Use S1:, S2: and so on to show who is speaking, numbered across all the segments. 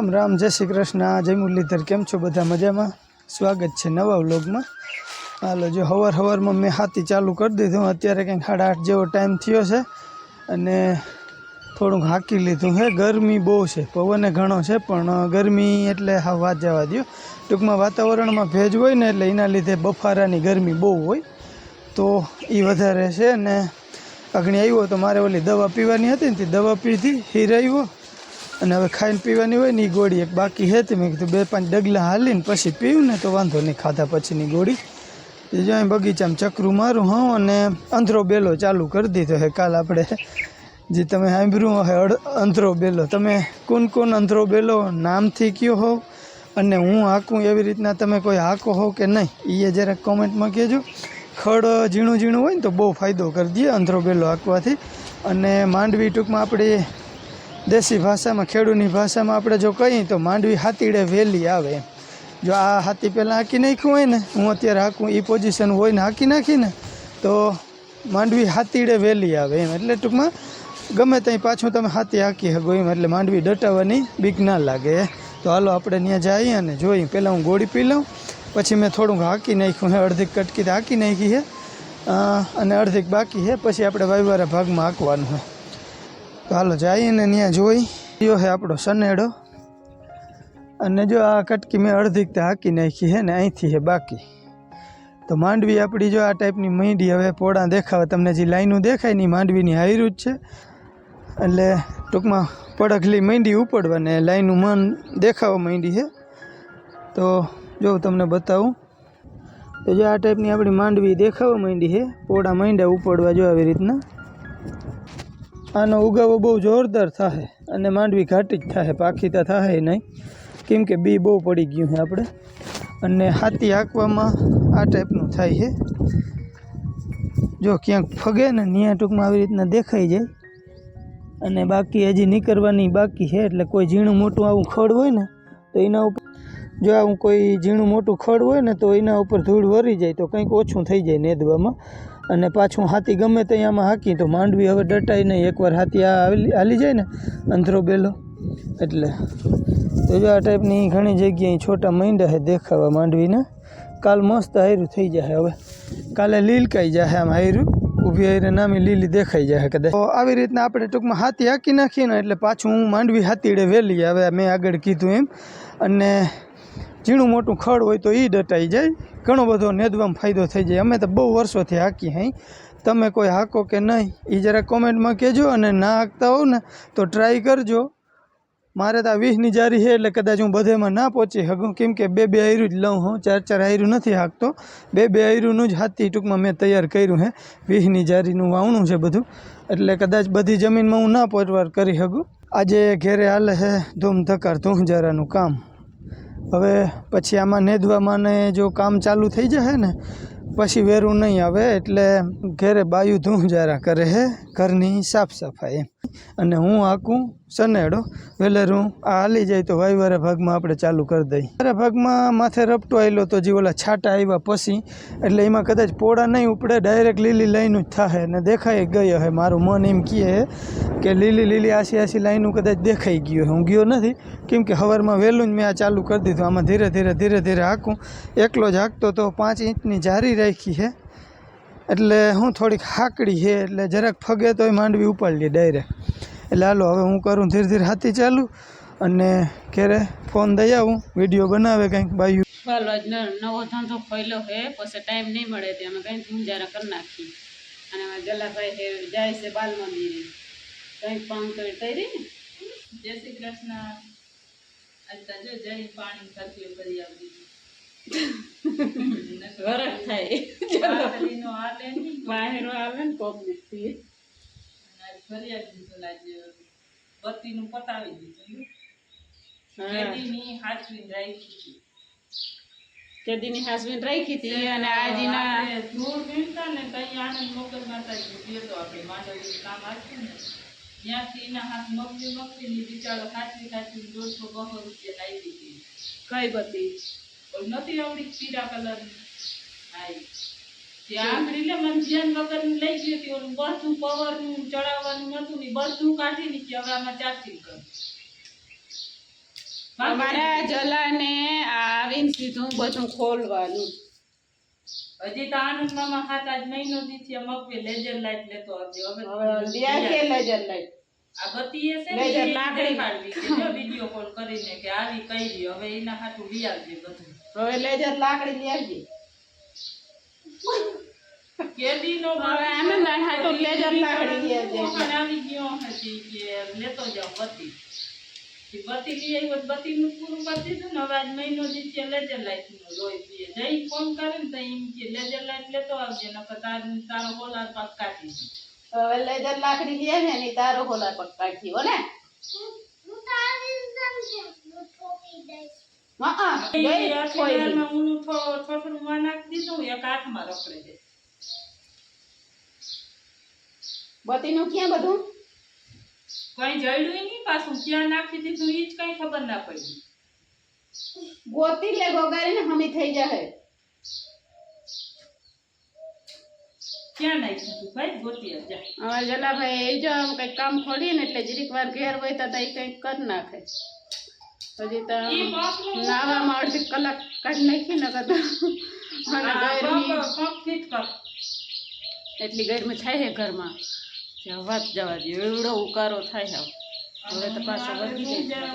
S1: રામ રામ, જય શ્રી કૃષ્ણ, જય મુરલીધર, કેમ છો બધા મજામાં? સ્વાગત છે નવા વ્લોગમાં. હાલો, જો હવાર હવારમાં મેં હાથી ચાલુ કરી દીધું, અત્યારે કંઈક સાડા આઠ જેવો ટાઈમ થયો છે અને થોડુંક હાંકી લીધું હે. ગરમી બહુ છે, પવને ઘણો છે, પણ ગરમી એટલે હા, વાત જવા દો ટૂંકમાં વાતાવરણમાં ભેજ હોય ને એટલે એના લીધે બફારાની ગરમી બહુ હોય. તો એ વધારે છે અને અગ્નિ આવ્યો તો મારે ઓલી દવા પીવાની હતી ને તે દવા પીધી, હીર આવ્યો. અને હવે ખાઈને પીવાની હોય ને એ ગોળી એક બાકી હતી મેં કીધું બે પાંચ ડગલા હાલીને પછી પીવું ને તો વાંધો નહીં, ખાધા પછીની ગોળી. જો અહીં બગીચામાં ચક્રું મારું હું અને અંધરો બેલો ચાલુ કરી દીધો હે કાલ આપણે. જે તમે સાંભળ્યું હોય અંધરો બેલો. તમે કોણ કોણ અંધરો બેલો નામથી કયો હોવ અને હું હાંકું એવી રીતના તમે કોઈ હાંકો હોવ કે નહીં એ જરાક કોમેન્ટમાં કહેજો. ખડ ઝીણું ઝીણું હોય ને તો બહુ ફાયદો કરી દઈએ અંધરો બેલો હાંકવાથી. અને માંડવી ટૂંકમાં આપણે દેશી ભાષામાં ખેડૂની ભાષામાં આપણે જો કહીએ તો માંડવી હાથીડે વહેલી આવે. એમ જો આ હાથી પહેલાં હાંકી નાખ્યું હોય ને હું અત્યારે હાંકું એ પોઝિશન હોય ને હાંકી નાખીને તો માંડવી હાથીડે વહેલી આવે એમ. એટલે ટૂંકમાં ગમે ત્યાં પાછું તમે હાથી હાંકી શકો એમ. એટલે માંડવી દટાવવાની બીક ના લાગે. તો હાલો આપણે ત્યાં જઈએ અને જોઈએ. પહેલાં હું ગોળી પી લઉં પછી મેં થોડુંક હાંકી નાખ્યું હે. અડધીક કટકી તો હાંકી નાખી છે અ, અને અડધીક બાકી છે પછી આપણે વાયવારા ભાગમાં હાંકવાનું હોય તો હાલો જઈને ત્યાં જોઈ. યો હે આપણો સનેડો અને જો આ કટકી મેં અડધી હાંકી નાખી છે ને અહીંથી છે બાકી. તો માંડવી આપણી જો આ ટાઈપની મીંડી હવે પોળા દેખાવે. તમને જે લાઈનું દેખાય ને માંડવીની હાયરું જ છે. એટલે ટૂંકમાં પડખલી માંડી ઉપડવા ને લાઈનું મન દેખાવા માંડી છે તો જો તમને બતાવું. તો જો આ ટાઈપની આપણી માંડવી દેખાવા માંડી છે પોળા માંડ્યા ઉપડવા જો આવી રીતના. આનો ઉગાવો બહુ જોરદાર થાય અને માંડવી ઘાટી જ થાય પાખી તો થાય નહીં. કેમ કે બી બહુ પડી ગયું છે આપણે. અને હાથી હાંકવામાં આ ટાઈપનું થાય છે જો ક્યાંક ફગે ને ત્યાં ટૂંકમાં આવી રીતના દેખાઈ જાય. અને બાકી હજી નીકળવાની બાકી છે એટલે કોઈ ઝીણું મોટું આવું ખડ હોય ને, તો એના ઉપર જો આવું કોઈ ઝીણું મોટું ખડ હોય ને, તો એના ઉપર ધૂળ વરી જાય, તો કંઈક ઓછું થઈ જાય નેદવામાં. અને પાછું હાથી ગમે ત્યાં આમાં હાકી તો માંડવી હવે ડટાય નહીં. એકવાર હાથી આ હાલી જાય ને, અંધરો બેલો. એટલે તો જો આ ટાઈપની ઘણી જગ્યાએ છોટા માંડ્યા છે દેખાવા માંડવીને. કાલ મસ્ત હાયરું થઈ જાય હવે. કાલે લીલકાઈ જાય આમ હાયરું. ઊભી હાયરે નામી લીલી દેખાઈ જાય કદાચ. તો આવી રીતના આપણે ટૂંકમાં હાથી હાકી નાખીએ ને, એટલે પાછું હું માંડવી હાથીડે વહેલી આવે મેં આગળ કીધું એમ. અને ઝીણું મોટું ખડ હોય તો એ ડટાઈ જાય. ઘણો બધો નેદવામાં ફાયદો થઈ જાય. અમે તો બહુ વર્ષોથી હાકી હઈ તમે કોઈ હાકો કે નહીં એ જરા કોમેન્ટમાં કહેજો અને ના હાંકતા હોવ ને તો ટ્રાય કરજો. મારે તો આ વીસની જારી છે એટલે કદાચ હું બધેમાં ના પહોંચી શકું. કેમ કે બે બે આયરું જ લઉં હું, ચાર ચાર આયરું નથી હાંકતો. બે બે આયરુંનું જ હાથી ટૂંકમાં મેં તૈયાર કર્યું છે વીસની જારીનું વાવણું છે બધું. એટલે કદાચ બધી જમીનમાં હું ના પરવાર કરી શકું. આજે ઘેરે હાલે છે ધૂમ ધકાર ધૂંજારાનું કામ. હવે પછી આમાં નેદવામાં ને જો કામ ચાલુ થઈ જશે ને પછી વેરું નહીં આવે એટલે ઘેરે બાયું ધૂંજારા કરે છે ઘરની સાફ સફાઈ અને હું હાકું સનેડો વેલરું, આ હાલી જાય તો વાયવારે ભાગમાં આપણે ચાલુ કરી દઈએ. વાયવારે ભાગમાં માથે રપટો આવેલો તો જે ઓલા છાટા આવ્યા પછી, એટલે એમાં કદાચ પોળા નહીં ઉપડે, ડાયરેક્ટ લીલી લાઈનું જ થાય ને દેખાઈ ગયો હે. મારું મન એમ કહે કે લીલી લીલી આસી આસી લાઈનું કદાચ દેખાઈ ગયું હું. ગયો નથી, કેમ કે સવારમાં વહેલું જ મેં આ ચાલુ કરી દીધું. આમાં ધીરે ધીરે ધીરે ધીરે હાંકું એકલો જ હાંકતો તો પાંચ ઇંચની જારી રાખી છે. એટલે હું થોડીક હાકડી છે એટલે જરાક ફગે તોય માંડવી ઉપાડી લે ડાયરેક્ટ એટલે હાલો હવે હું કરું ધીરે ધીરે હાથી ચાલુ અને ઘેરે ફોન દઈ આવું વીડિયો બનાવે કંઈક બાયું.
S2: ચાલો આજ નવો ધંધો ખોલ્યો હે પછી ટાઈમ નહીં મળે તે અમે કંઈક ગુંજારા કરી નાખી અને અમે ગલાભાઈ છે જાય છે બાલ મંદિરે કંઈક પાણી કરી તરી જય શ્રી કૃષ્ણ. આજ તો જો જઈ પાણી ખર્ચીઓ કરી આવતી. વરખ થાય. વાહેરો આવે ને કોક દીધી ફરી આવી દીધું આજે બત્તીનું પતાવી દીધું. કેદીની હાચવી રાખી હતી. કેદીની હાસબેન્ડ રાખી હતી અને આજના ધૂળ વીણતા ને તઈ આનંદ મોગલ માતાજી ગયો આપણે માંડવીનું કામ આપ્યું ને. ત્યાંથી એના હાથ મગવી મગવી ની બિચારો ખાચી ખાચી દોઢસો બસો રૂપિયા લાવી દીધી. કઈ બધી? નથી આવડી પીળા કલર હા ત્યાં આંગળી મને ધ્યાન વગર લઈ ગઈ હતી ઓલું બધું પવરનું ચડાવવાનું નતું ને બધું કાઢી નીચે હવે આમાં ચાર્જિંગ કર.
S3: અમારા જલાને આવીને સીધું બધું ખોલવાનું.
S2: હજી તો આનંદ મામા હાથ આજ મહિનો દી મગવે લેજર લાઈટ લેતો હતો હવે
S3: લેજર
S2: આ ગતિ એ છે
S3: લેજર લાકડી.
S2: દેખાડવી છે. વીડિયો કોલ કરીને કે આવી કઈ હવે એના હાથું લઈ આવજે બધું.
S3: હવે લેજર લાકડી લઈ આવજે.
S2: કેદી નો
S3: હવે આનંદ હાટું લેજર લાકડી લઈ આવજે.
S2: મોહન આવી ગયો હતી કે લેતો જાવ બતી. બતી લઈ આવ્યો બતી નું પૂરું કરી દીધું ને હવે આજ મહિનો દી છે લેજર લાઈટનું રોઈ પીએ જઈ ફોન કરે ને તો એમ કે લેજર લાઈટ લેતો આવજે નકર તાર તારો હોલાર પાક કાઢી
S3: હવે લેજર લાકડી લઈ આવે ને તારો બોલા પગ કાઢી હો ને હા
S2: એ
S3: ગઈ કોઈ
S2: અઠવાડિયામાં ઊનું થો- થોથડું માં નાખી દીધું એક હાથમાં રખડે છે
S3: બતીનું ક્યાં બધું?
S2: કઈ જડ્યું નહીં પાછું ક્યાં નાખી દીધું ઈ જ કઈ ખબર ના પડી.
S3: ગોતી લે ગોગારીને હમી થઈ જાય
S2: ક્યાં નાખ્યું તું ભાઈ? ગોતી જા
S3: અમારા જલાભાઈ એ જો આમ કંઈક કામ ખોલીએ ને એટલે જરીક વાર ઘેર હોય તો એ કર કરી નાખે. હજી તો નાવામાં અડધી કલાક કાઢી નાખી ને એટલી ગરમી થાય છે ઘરમાં. હવા જ જવા દે એવડો ઉકારો થાય હવે. તો પાછો વધી જાય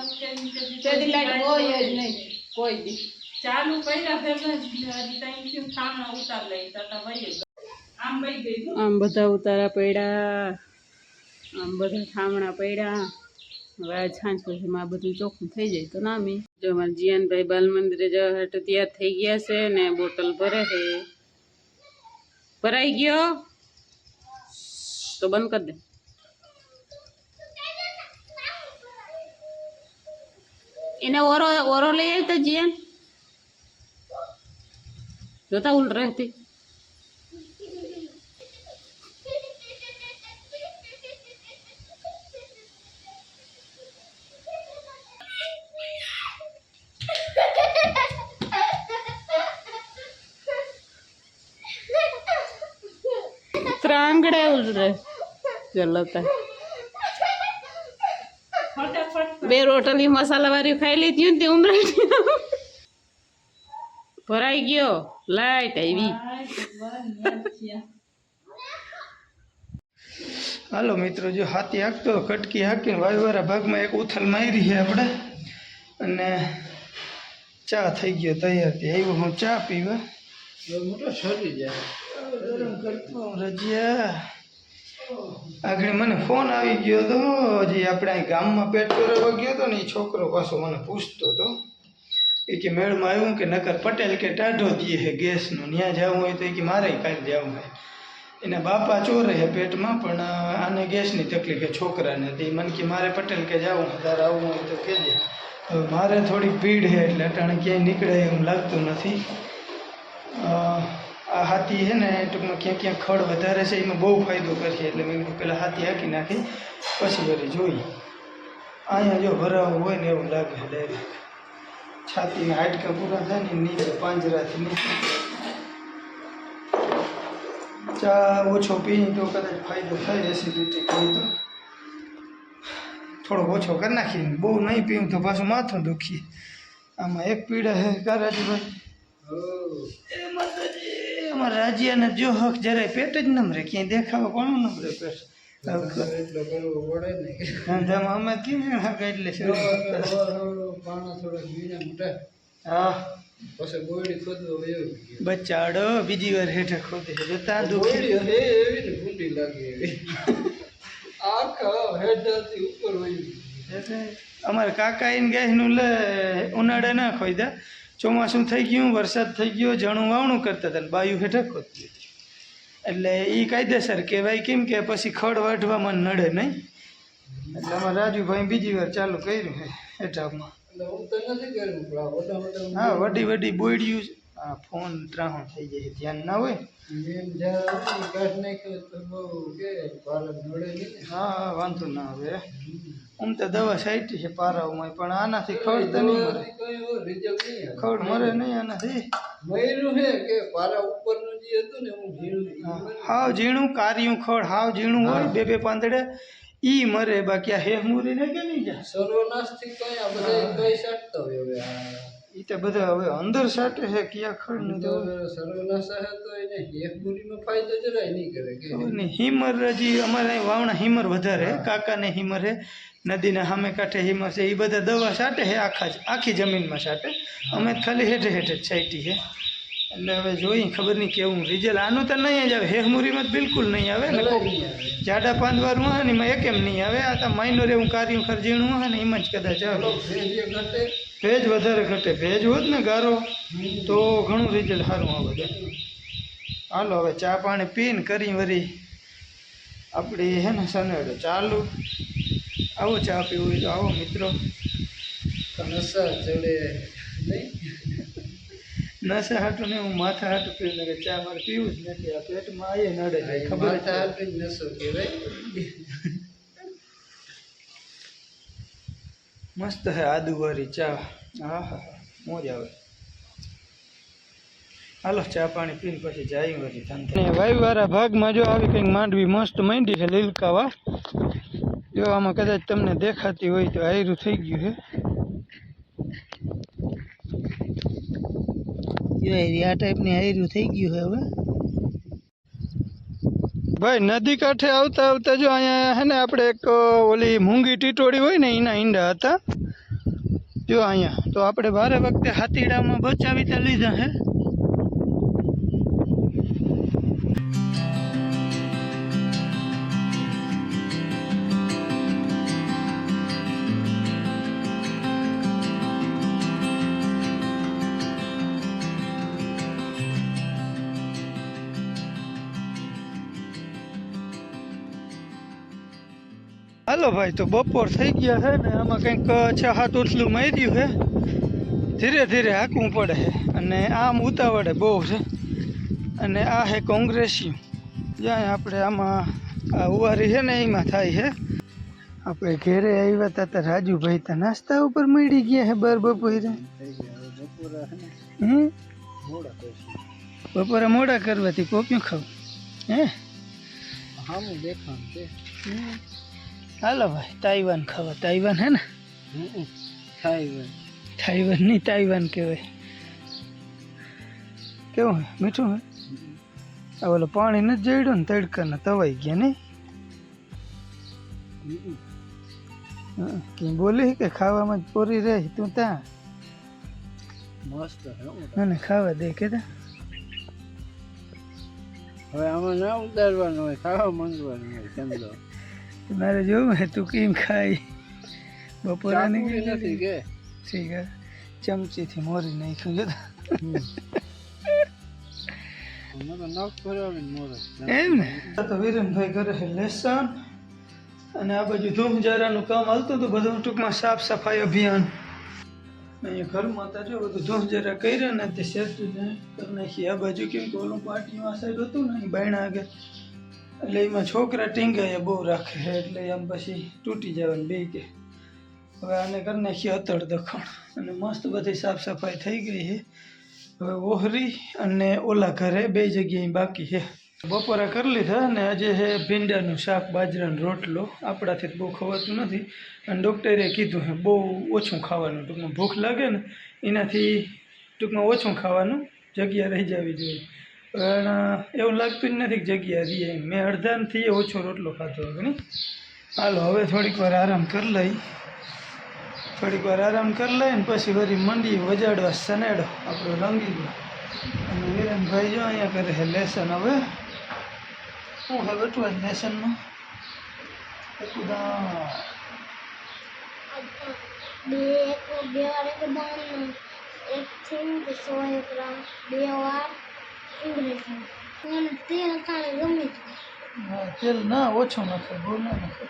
S3: તેથી લાઈટ હોય જ નહીં કોઈ દી
S2: ચાલુ કર્યા ઉતાર લઈ તતા વહી. આમ
S3: બધા ઉતારા પડ્યા. આમ બધા થામણા પડ્યા. હવે આજ સાંજ પછી આ બધું ચોખ્ખું થઈ જાય તો નામી જો અમારા જીયાનભાઈ બાલ મંદિરે જવા હાટ તૈયાર થઈ ગયા છે ને બોટલ ભરે છે. ભરાઈ ગયો? તો બંધ કરી દે. એને ઓરો ઓરો લઈ આવી તો જીયાન? જોતા ઉલ રહેતી.
S2: ફટાફટ.
S3: બે રોટલી મસાલા વાળી ખાઈ લીધી ને તે ઉમરાઈ ભરાઈ ગયો. લાઈટ આવી.
S1: હાલો મિત્રો જો હાથી હાંકતો કટકી હાંકીને વાયુવાળા ભાગમાં એક ઉથલ મારી છે આપણે. અને ચા થઈ ગયો તૈયાર થઈ આવ્યો હું ચા પીવા. મોટો છોડી જાય. ગરમ કરતો રજિયા. આગળ મને ફોન આવી ગયો હતો હજી આપણે અહીં ગામમાં પેટ કરવા ગયો હતો ને એ છોકરો પાછો મને પૂછતો હતો એ કે મેળમાં આવ્યું કે નકર પટેલ કે ટાઢો દઈએ છે ગેસનો. ત્યાં જવું હોય તો એ કે મારે કાંઈ જવું હોય. એના બાપા ચોરે છે પેટમાં પણ આને ગેસની તકલીફ છે છોકરાને. તે મને કે મારે પટેલ કે જવું તારે આવવું હોય તો કહેજે. હવે મારે થોડીક ભીડ છે એટલે અટાણે ક્યાંય નીકળે એમ લાગતું નથી. આ હાથી છે ને ટૂંકમાં ક્યાં ક્યાં ખડ વધારે છે એમાં બહુ ફાયદો કરશે એટલે મેં કીધું પહેલાં હાથી હાંકી નાખી પછી વળી જોઈ અહીંયા જો ભરાવું હોય ને એવું લાગે છે ડાયરેક્ટ છાતીના હાડકા પૂરા થાય ને નીચે પાંજરાથી નીચે. ચા ઓછો પી તો કદાચ ફાયદો થાય એસિડિટી કોઈ તો. થોડોક ઓછો કરી નાખીએ. બહુ નહીં પીવું તો પાછું માથું દુખીએ. આમાં એક પીડા છે કારાજીભાઈ? એ માતાજી! અમારા રાજ્યને જો હક જરાય પેટ જ નમરે ક્યાંય દેખાવા કોણ નમરે પેટ? અમે કેમ હક એટલે હા. બચ્ચાડો બીજી વાર હેઠે ખોદે છે. જોતા દુખી. એટલે અમારે કાકા એને ગેસનું લે ઉનાળે ના ખોઈદા ચોમાસું થઈ ગયું વરસાદ થઈ ગયો જણું વાવણું કરતા હતા બાયું હેઠળ ખોદતી હતી. એટલે એ કાયદેસર કહેવાય કેમ કે પછી ખડ વાઢવામાં નડે નહીં. એટલે અમારે રાજુભાઈ બીજી વાર ચાલુ કર્યું હેઠામાં હા વડી વડી બોયડિયું છે. હા ફોન ત્રાહણ થઈ જાય ધ્યાન ના હોય? હા હા વાંધો ના આવે. આમ તો દવા સાઈટી છે પારાઓમાં પણ આનાથી ખડ તો નહીં ખડ મરે નહીં આનાથી? હા. હાવ ઝીણું કારિયું ખડ હાવ ઝીણું હોય બે બે પાંદડે ઈ મરે બાકી આ હેહમુરી ને કે નહીં જા?
S4: સર્વનાશથી કઈ આ બધા કઈ સટતો હવે
S1: ઈ તો બધા હવે અંદર સાટે છે ક્યાં ખડ નહીં
S4: તો હે તો એને ફાયદો જરાય નહીં કરે કે.
S1: હિમર હજી અમારે વાવણા હિમર વધારે કાકાને હિમર હે નદીના સામે કાંઠે હિમર છે એ બધા દવા છાંટે છે આખા આખી જમીનમાં છાંટે. અમે ખાલી હેઠે હેઠે છાંટી છે. એટલે હવે જોઈ ખબર નહીં કેવું રિઝલ્ટ આનું તો નહીં જ આવે. હેહમુરીમાં બિલકુલ નહીં આવે ને. જાડા પાંદવારું હોય ને એમાં એક એમ નહીં આવે. આ તો માઇનોર એવું કાર્ય ખર્જીણું હોય ને એમાં જ કદાચ આવે.
S4: ભેજ
S1: વધારે ઘટે. ભેજ હોત ને ગારો તો ઘણું રિઝલ્ટ સારું આવે. હાલો હવે ચા પાણી પીને કરી વરી આપણી હે ને સનેડો ચાલુ. આવો ચા પીવું હોય તો આવો મિત્રો.
S4: સર ચડે નહીં.
S1: નશા હાટું ને હું માથા હાટું પીવું ને ચા મારે પીવું જ નથી આ પેટમાં આવીએ નડે ખબર જ
S4: માથા
S1: છે.
S4: જ નશો કહેવાય.
S1: મસ્ત હે આદુવારી ચા. હા હા મોજ આવે. હાલો ચા પાણી પીને પછી જાય વળી ધંધે. વાયુવાળા ભાગમાં જો આવી કંઈક માંડવી મસ્ત માંડી છે લીલકાવા. જો આમાં કદાચ તમને દેખાતી હોય તો આયરું થઈ ગયું છે. આ ટાઈપની આયરું થઈ ગયું હવે. ભાઈ, નદી કાંઠે આવતા આવતા જો અહીંયા હે ને આપણે એક ઓલી મૂંગી ટીટોળી હોય ને એના ઈંડા હતા, જો અહીંયા, તો આપણે ભારે વખતે હાથીડામાં બચાવી તો લીધા હે. હાલો ભાઈ તો બપોર થઈ ગયા છે ને આમાં કંઈક છ હાથ ઉથલું માર્યું છે. ધીરે ધીરે હાંકવું પડે છે. અને આમ ઉતાવળે બહુ છે. અને આ છે કોંગ્રેસી જ્યાં આપણે આમાં આ ઉવારી છે ને એમાં થાય છે. આપણે ઘેરે આવ્યા હતા તો રાજુભાઈ તો નાસ્તા ઉપર મળી ગયા છે બર બપોરે. હમ?
S4: મોડા
S1: બપોરે મોડા કરવાથી કોપ્યું ખાવ. હે?
S4: હા દેખાણ છે.
S1: હાલો ભાઈ તાઈવાન ખાવા. તાઈવાન હે ને?
S4: તાઈવાન
S1: તાઈવાન નહીં તાઈવાન કહેવાય. કેવું હે? મીઠું હે? આ ઓલો પાણી નથી જડ્યું ને તડકાના તવાઈ ગયા નહીં? કંઈ બોલી કે ખાવામાં જ પોરી રહે તું ત્યાં?
S4: મસ્ત
S1: મને ખાવા દે કે
S4: હવે આમાં ના ઉતારવાનું હોય ખાવા માંગવાનું હોય સમજો
S1: મારે જોવું હે તું કેમ ખાઈ
S4: બપોરે નથી કે?
S1: ઠીક હે. ચમચીથી મોરી નાખ્યું જતા એમ ને? આ તો વિરમભાઈ કરે છે લેસન. અને આ બાજુ ધૂમજારાનું કામ હાલતું હતું બધું ટૂંકમાં સાફ સફાઈ અભિયાન. અહીંયા ઘરમાં તો જો બધું ધૂમજારા કર્યા ને તે ને કરી નાખી. આ બાજુ કેમ કે ઓલું પાર્ટીમાં સાઈડ હતું ને અહીં બાયણા આગળ. એટલે એમાં છોકરા ટીંગાય બહુ રાખે છે, એટલે આમ પછી તૂટી જવાનું બે કે. હવે આને કરી નાખી અતળ દખણ. અને મસ્ત બધી સાફ સફાઈ થઈ ગઈ છે. હવે ઓહરી અને ઓલા ઘરે બે જગ્યાએ બાકી છે. બપોરા કરી લીધા અને આજે છે ભીંડાનું શાક, બાજરાનો રોટલો. આપણાથી બહુ ખવાતું નથી. અને ડૉક્ટરે કીધું છે, બહુ ઓછું ખાવાનું. ટૂંકમાં ભૂખ લાગે ને, એનાથી ટૂંકમાં ઓછું ખાવાનું જગ્યા રહી જવી જોઈએ. પણ એવું લાગતું જ નથી જગ્યા રહીએ મેં અડધાથી ઓછો રોટલો ખાધો હતો, નહીં? હાલો, હવે થોડીક વાર આરામ કરી લઈ. થોડીક વાર આરામ કરી લઈ ને પછી વળી મંડી વજાડવા સનેડો આપણો રંગીલો. અને વિરેનભાઈ જો અહીંયા કરે છે લેસન હવે. શું હવે બેઠું આજ લેસનમાં?
S5: એક બે એક એક વાર. તેલ
S1: ના, ઓછું નાખે બહુ નાખે.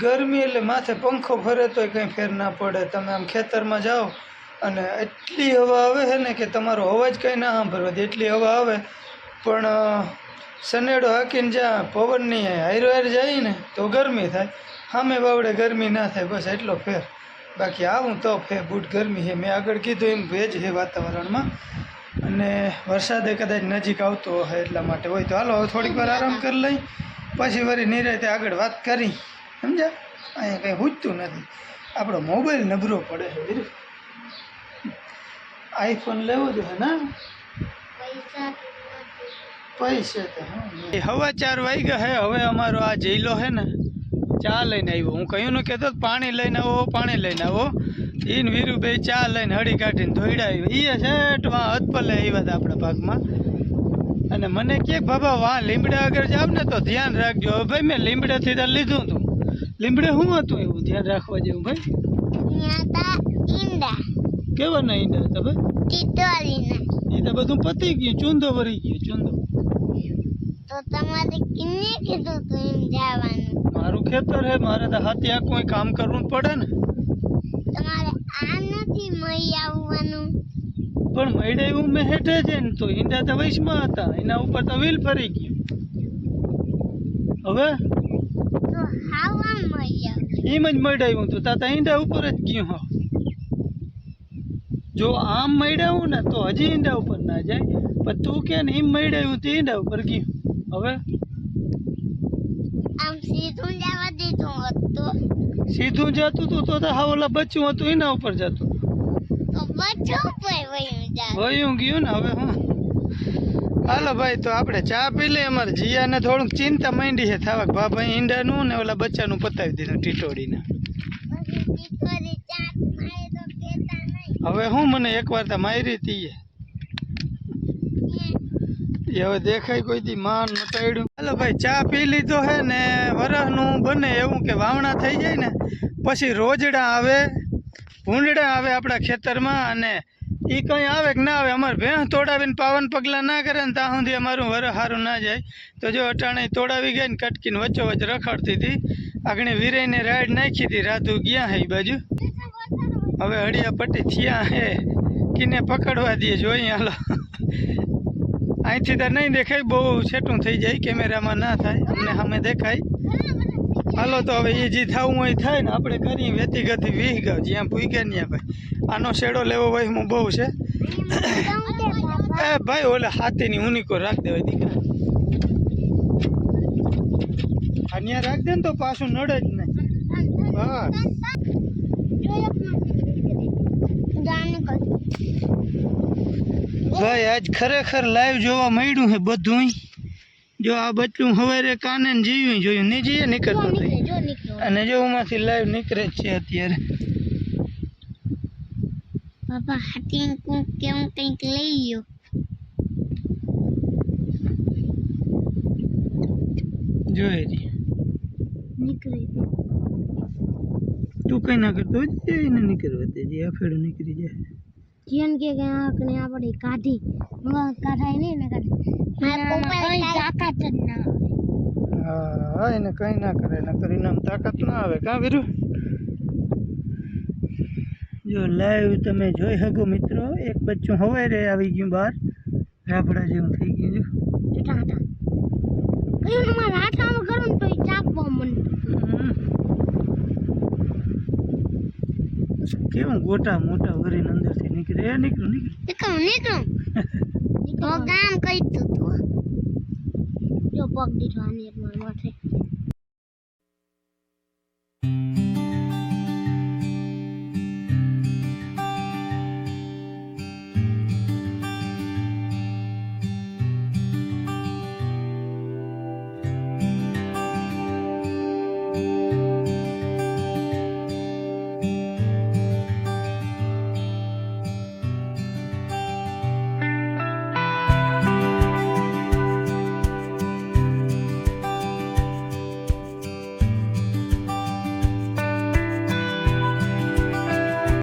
S1: ગરમી એટલે માથે પંખો ફરે તોય કંઈ ફેર ના પડે. તમે આમ ખેતરમાં જાઓ અને એટલી હવા આવે છે ને કે તમારો અવાજ કંઈ ના સાંભળવા દે. એટલી હવા આવે. પણ સનેડો હાકીને જ્યાં પવનની હાઈરો હાયર જાય ને, તો ગરમી થાય. સામે બાવડે ગરમી ના થાય, બસ એટલો ફેર. બાકી આવું તો ફે બૂટ ગરમી છે. મેં આગળ કીધું એમ ભેજ છે વાતાવરણમાં. અને વરસાદે કદાચ નજીક આવતો હોય એટલા માટે હોય તો હાલો થોડીક વાર આરામ કરી લઈ. પછી વળી નિરાતે આગળ વાત કરી. સમજ્યા? અહીંયા કંઈ હુજતું નથી. આપણો મોબાઈલ નબરો પડે છે વીર આઈફોન લેવો જોઈએ ને?
S5: પૈસા
S1: પૈસે તો હા. હવા ચાર વાગ્યા હે હવે અમારો આ જઈલો હે ને ચા લઈને આવ્યો. હું કહ્યું ને કહેતો પાણી લઈને આવો પાણી લઈને આવો. ઈન વીરુભાઈ ચા લઈને હળી કાઢીને ધોઈડા આવ્યો. એ હથપલે આવ્યા હતા આપણા ભાગમાં. અને મને કે બાબા વાહ લીમડા આગળ જાવ ને તો ધ્યાન રાખજો. હવે ભાઈ મેં લીમડાથી તો લીધું હતું લીમડે શું હતું એવું? ધ્યાન રાખવા જેવું ભાઈ?
S5: કેવા ના ઈંડા
S1: હતા ભાઈ? એ તો બધું પતી ગયું ચૂંદો ભરી ગયો ચૂંદો.
S5: તો તમારે કિને કીધું તું એમ જવાનું?
S1: મારું ખેતર હે મારે તો હાથે આ કોઈ કામ કરવું પડે ને.
S5: તમારે આ નથી મળી આવવાનું.
S1: પણ મઈડે હું મેં હેઠે છે ને તો ઈંડા તો વૈશમાં હતા એના ઉપર તો વ્હીલ ફરી ગયું. હવે?
S5: તો હાવા મળી આવ્યું
S1: એમ જ મડાવ્યું તું તા તો ઈંડા ઉપર જ ગયું હા જો આમ મડાવું ને તો હજી ઈંડા ઉપર ના જાય. પણ તું કે ને એમ મડાવ્યું તું ઈંડા ઉપર ગયું. હવે?
S5: આમ સીધું જવા દીધું હતું.
S1: સીધું જતું હતું તો તો હા ઓલા બચ્ચું હતું એના ઉપર જતું
S5: તો બચ્ચું પર વયું જાય
S1: વયું ગયું ને હવે હું. હાલો ભાઈ તો આપણે ચા પી લઈએ. અમારે જીયાને થોડુંક ચિંતા માંડી છે. થાવક બાબા ઈંડાનું ને ઓલા બચ્ચાનું પતાવી દીધું ટીટોડીને.
S5: તો
S1: હવે હું મને એકવાર તો મારી હતી એ હવે દેખાય કોઈ દી માન મટાડ્યું હાલો ભાઈ, ચા પી લીધો હે ને વરસનું બને એવું કે વાવણા થઈ જાય ને, પછી રોજડા આવે, ભૂંડડા આવે આપણા ખેતરમાં અને એ કંઈ આવે કે ના આવે, અમારે ભેંસ તોડાવીને પાવન પગલાં ના કરે ને ત્યાં સુધી અમારું વર સારું ના જાય. તો જો અટાણે તોડાવી ગઈ ને, કટકીને વચ્ચો વચ્ચ રખડતી હતી. આગળ વીરાઈને રાઈડ નાખી હતી, રાધુ ગયા હે બાજુ. હવે હળિયા પટ્ટી થયા હે, કિને પકડવા દઈએ જોઈએ હાલો. અહીંથી તો નહીં દેખાય, બહુ છેટું થઈ જાય, કેમેરામાં ના થાય, અમને સામે દેખાય. હાલો તો હવે એ જે થવું હોય થાય ને, આપણે કરીએ વેતી ગતિ વીહ ગાવ જ્યાં પૂગ્યા ત્યાં ભાઈ. આનો શેડો લેવો ભાઈ હું બહુ છે. એ ભાઈ, ઓલે હાથીની ઉનિકો રાખ દેવાય દીકરા. અહીંયા રાખ દે ને તો પાછું નડે જ નહીં. બસ. ભાઈ આજ ખરેખર લાઈવ જોવા મળ્યું છે બધું જો આ બચ્ચું હવારે કાને જીવ્યું જોયું નહીં જઈએ નીકળતું અને જો ઉમાંથી લાઈવ નીકળે જ છે અત્યારે.
S5: બાપા હાથી કું કેવું કંઈક લઈ ગયો.
S1: જોઈ નીકળી
S5: નીકળી.
S1: તું કઈ ના કરતો જ એને નીકળવા દે જે આ ફેડું નીકળી જાય.
S5: જીન કે કે આંખને આપણે કાઢી મગા કાઢાય નહીં ને કાઢી. મારા પપ્પા તાકાત જ ના
S1: હા હા એને કઈ ના કરે એના કરીને આમ તાકાત ના આવે. કાં વીરુ? જો લાઈવ તમે જોઈ શકો મિત્રો એક બચ્ચું હવારે આવી ગયું બહાર રાબડા જેવું થઈ ગયું જો
S5: કયું મારા હાથામાં કરું ને તો એ ચાપવા મને
S1: હમ. કેવું? ગોટા મોટા વરીને અંદરથી નીકળે. એ નીકળું નીકળું.
S5: નીકળું નીકળું. ગામ કઈ તું જો પગ દીધો આની માથે